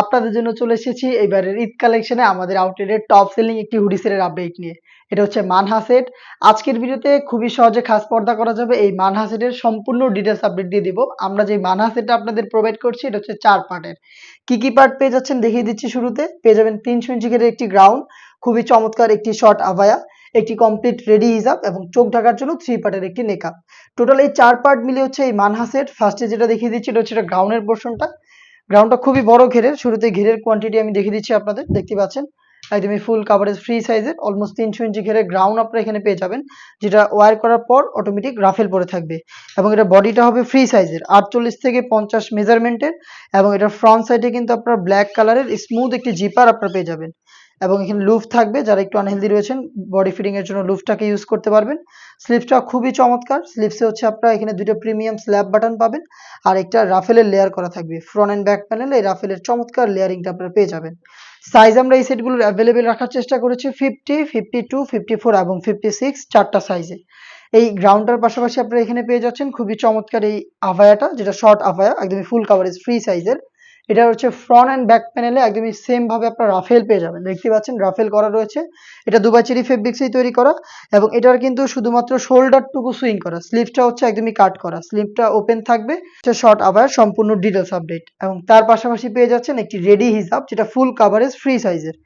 আপনাদের জন্য চলে এসেছি এবারের ঈদ কালেকশনে আমাদের আউটলেটের টপ সেলিং একটি হুডি আপডেট নিয়ে। এটা হচ্ছে আজকের ভিডিওতে খুবই সহজে খাস পর্দা করা যাবে। এই সম্পূর্ণ ডিটেলস আপডেট দিয়ে দিব। আমরা যে আপনাদের প্রোভাইড করছি, এটা হচ্ছে চার পার্টের কি কি পার্ট পেয়ে যাচ্ছেন দেখিয়ে দিচ্ছি শুরুতে। পেয়ে যাবেন তিনশো ইঞ্চি ঘেরের একটি গ্রাউন্ড খুবই চমৎকার একটি শর্ট আভায়া, একটি কমপ্লিট রেডি হিসাব এবং চোখ ঢাকার জন্য থ্রি পার্টের একটি নেকআপ টোটাল এই চার পার্ট মিলে হচ্ছে এই মানহা সেট ফার্স্টে যেটা দেখিয়ে দিচ্ছি, এটা হচ্ছে এটা গ্রাউন্ডের পোর্শনটা গ্রাউন্ডটা খুবই বড় ঘেরের শুরুতে ঘেরের কোয়ান্টিটি আমি দেখে দিচ্ছি আপনাদের, দেখতে পাচ্ছেন? একদমই ফুল কাভারেজ ফ্রি সাইজের অলমোস্ট তিনশো ইঞ্চি ঘেরে গ্রাউন্ড আপনারা এখানে পেয়ে যাবেন, যেটা ওয়ার করার পর অটোমেটিক রাফেল পরে থাকবে। এবং এটা বডিটা হবে ফ্রি সাইজের আটচল্লিশ থেকে পঞ্চাশ মেজারমেন্টের এবং এটা ফ্রন্ট সাইডে কিন্তু আপনার ব্ল্যাক কালারের স্মুথ একটি জিপার আপনারা পেয়ে যাবেন। এবং এখানে লুফ থাকবে, যারা একটু আনহেলদি রয়েছেন বডি ফিটিং এর জন্য লুফটাকে ইউজ করতে পারবেন। স্লিপসটা খুবই চমৎকার। স্লিপসে হচ্ছে আপনারা এখানে দুটো প্রিমিয়াম স্ল্যাব বাটন পাবেন, আর একটা রাফেলের লেয়ার করা থাকবে। ফ্রন্ট অ্যান্ড ব্যাক প্যানেলে এই রাফেলের চমৎকার লেয়ারিংটা আপনারা পেয়ে যাবেন। সাইজ আমরা এই সেটগুলোর অ্যাভেলেবেল রাখার চেষ্টা করেছি fifty fifty two fifty four এবং ফিফটি সিক্স চারটা সাইজে এই গ্রাউন্ডটার পাশাপাশি আপনারা এখানে পেয়ে যাচ্ছেন, খুবই চমৎকার এই আভায়াটা, যেটা শর্ট আভায়া, একদমই ফুল কাভারেজ ফ্রি সাইজের এটা হচ্ছে ফ্রন্ট অ্যান্ড ব্যাক প্যানেলে একদমই সেম ভাবে আপনার রাফেল পেয়ে যাবেন। দেখতে পাচ্ছেন রাফেল করা রয়েছে। এটা দুবাই চেরি ফেব্রিক্সেই তৈরি করা এবং এটার কিন্তু শুধুমাত্র শোল্ডারটুকু সুইং করা। স্লিভটা হচ্ছে একদমই কাট করা। স্লিভটা ওপেন থাকবে। শর্ট আবার সম্পূর্ণ ডিটেলস আপডেট এবং তার পাশাপাশি পেয়ে যাচ্ছেন একটি রেডি হিসাব যেটা ফুল কাভারেজ ফ্রি সাইজের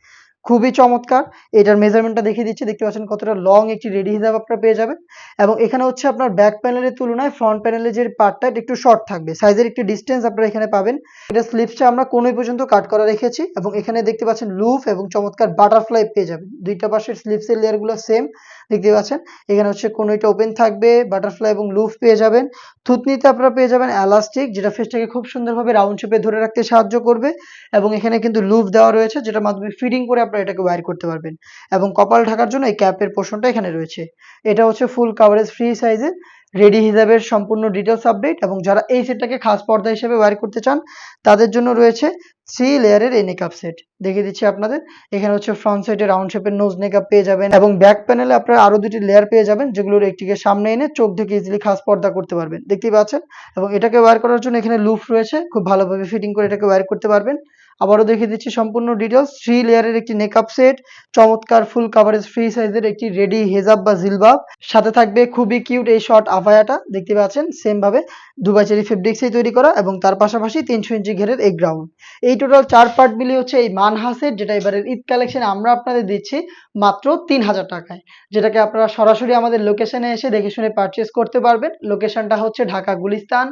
খুবই চমৎকার। এটার মেজারমেন্টটা দেখিয়ে দিচ্ছি। দেখতে পাচ্ছেন কতটা লং একটি রেডি হিসাব আপনারা পেয়ে যাবেন। এবং এখানে হচ্ছে আপনার ব্যাক প্যানেলের তুলনায় ফ্রন্ট প্যানেলের যে পার্টটা একটু শর্ট থাকবে। সাইজের একটি ডিস্টেন্স আপনারা এখানে পাবেন। এটা স্লিপসটা আমরা কোনোই পর্যন্ত কাট করা রেখেছি। এবং এখানে দেখতে পাচ্ছেন লুফ এবং চমৎকার বাটারফ্লাই পেয়ে যাবেন। দুইটা পাশের স্লিপসের লেয়ারগুলো সেম দেখতে পাচ্ছেন? এখানে হচ্ছে কোনো এটা ওপেন থাকবে বাটারফ্লাই এবং লুফ পেয়ে যাবেন। থুতনিতে আপনারা পেয়ে যাবেন এলাস্টিক যেটা ফেসটাকে খুব সুন্দরভাবে রাউন্ড শেপে ধরে রাখতে সাহায্য করবে। এবং এখানে কিন্তু লুফ দেওয়া রয়েছে যেটা মাধ্যমে ফিডিং করে আপনারা এটাকে ওয়্যার করতে পারবেন। এবং কপাল ঢাকার জন্য এই ক্যাপের পোর্শনটা এখানে রয়েছে। এটা হচ্ছে ফুল কাভারেজ ফ্রি সাইজের রেডি হিসাবের সম্পূর্ণ ডিটেলস আপডেট এবং যারা এই সেটটাকে খাস পর্দা হিসেবে ওয়্যার করতে চান, তাদের জন্য রয়েছে থ্রি লেয়ারের এই নেকআপ সেট দেখিয়ে দিচ্ছি আপনাদের। এখানে হচ্ছে ফ্রন্ট সাইডে রাউন্ড শেপের নোজ নেকআপ পেয়ে যাবেন এবং ব্যাক প্যানেলে আপনারা আরও দুটি লেয়ার পেয়ে যাবেন, যেগুলোর একটিকে সামনে এনে চোখ থেকে ইজিলি খাস পর্দা করতে পারবেন। দেখতেই পাচ্ছেন? এবং এটাকে ওয়্যার করার জন্য এখানে লুফ রয়েছে। খুব ভালোভাবে ফিটিং করে এটাকে ওয়্যার করতে পারবেন। আবারও দেখিয়ে দিচ্ছি সম্পূর্ণ ডিটেলস থ্রি লেয়ারের একটি নেকআপ সেট চমৎকার ফুল কাভারেজ ফ্রি সাইজের একটি রেডি হেজাব বা জিলবাব সাথে থাকবে খুবই কিউট এই শর্ট আভায়াটা, দেখতে পাচ্ছেন? সেম ভাবে দুবাই চেরি ফেব্রিক্সেই তৈরি করা এবং তার পাশাপাশি তিনশো ইঞ্চি ঘেরের এই গ্রাউন্ড এই টোটাল চার পার্ট মিলিয়ে হচ্ছে এই মানহা সেট যেটা এবারের ঈদ কালেকশন আমরা আপনাদের দিচ্ছি মাত্র তিন হাজার টাকায়। যেটাকে আপনারা সরাসরি আমাদের লোকেশনে এসে দেখে শুনে পারচেস করতে পারবেন। লোকেশনটা হচ্ছে ঢাকা গুলিস্তান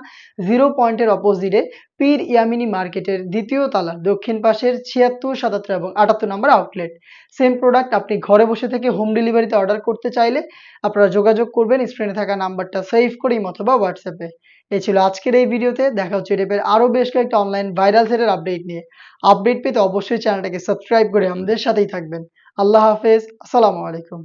জিরো পয়েন্টের অপোজিটে পীর ইয়ামিনী মার্কেটের দ্বিতীয় তালার দক্ষিণ পাশের ছিয়াত্তর সাতাত্তর এবং আটাত্তর নম্বর আউটলেট। সেম প্রোডাক্ট আপনি ঘরে বসে থেকে হোম ডেলিভারিতে অর্ডার করতে চাইলে আপনারা যোগাযোগ করবেন স্ক্রিনে থাকা নাম্বারটা সেভ করেই অথবা হোয়াটসঅ্যাপে এই ছিল আজকের এই ভিডিওতে, দেখা হচ্ছে এটাপের আরও বেশ কয়েকটা অনলাইন ভাইরাল সেটের আপডেট নিয়ে। আপডেট পেতে অবশ্যই চ্যানেলটাকে সাবস্ক্রাইব করে আমাদের সাথেই থাকবেন। আল্লাহ হাফেজ, আসসালামু আলাইকুম।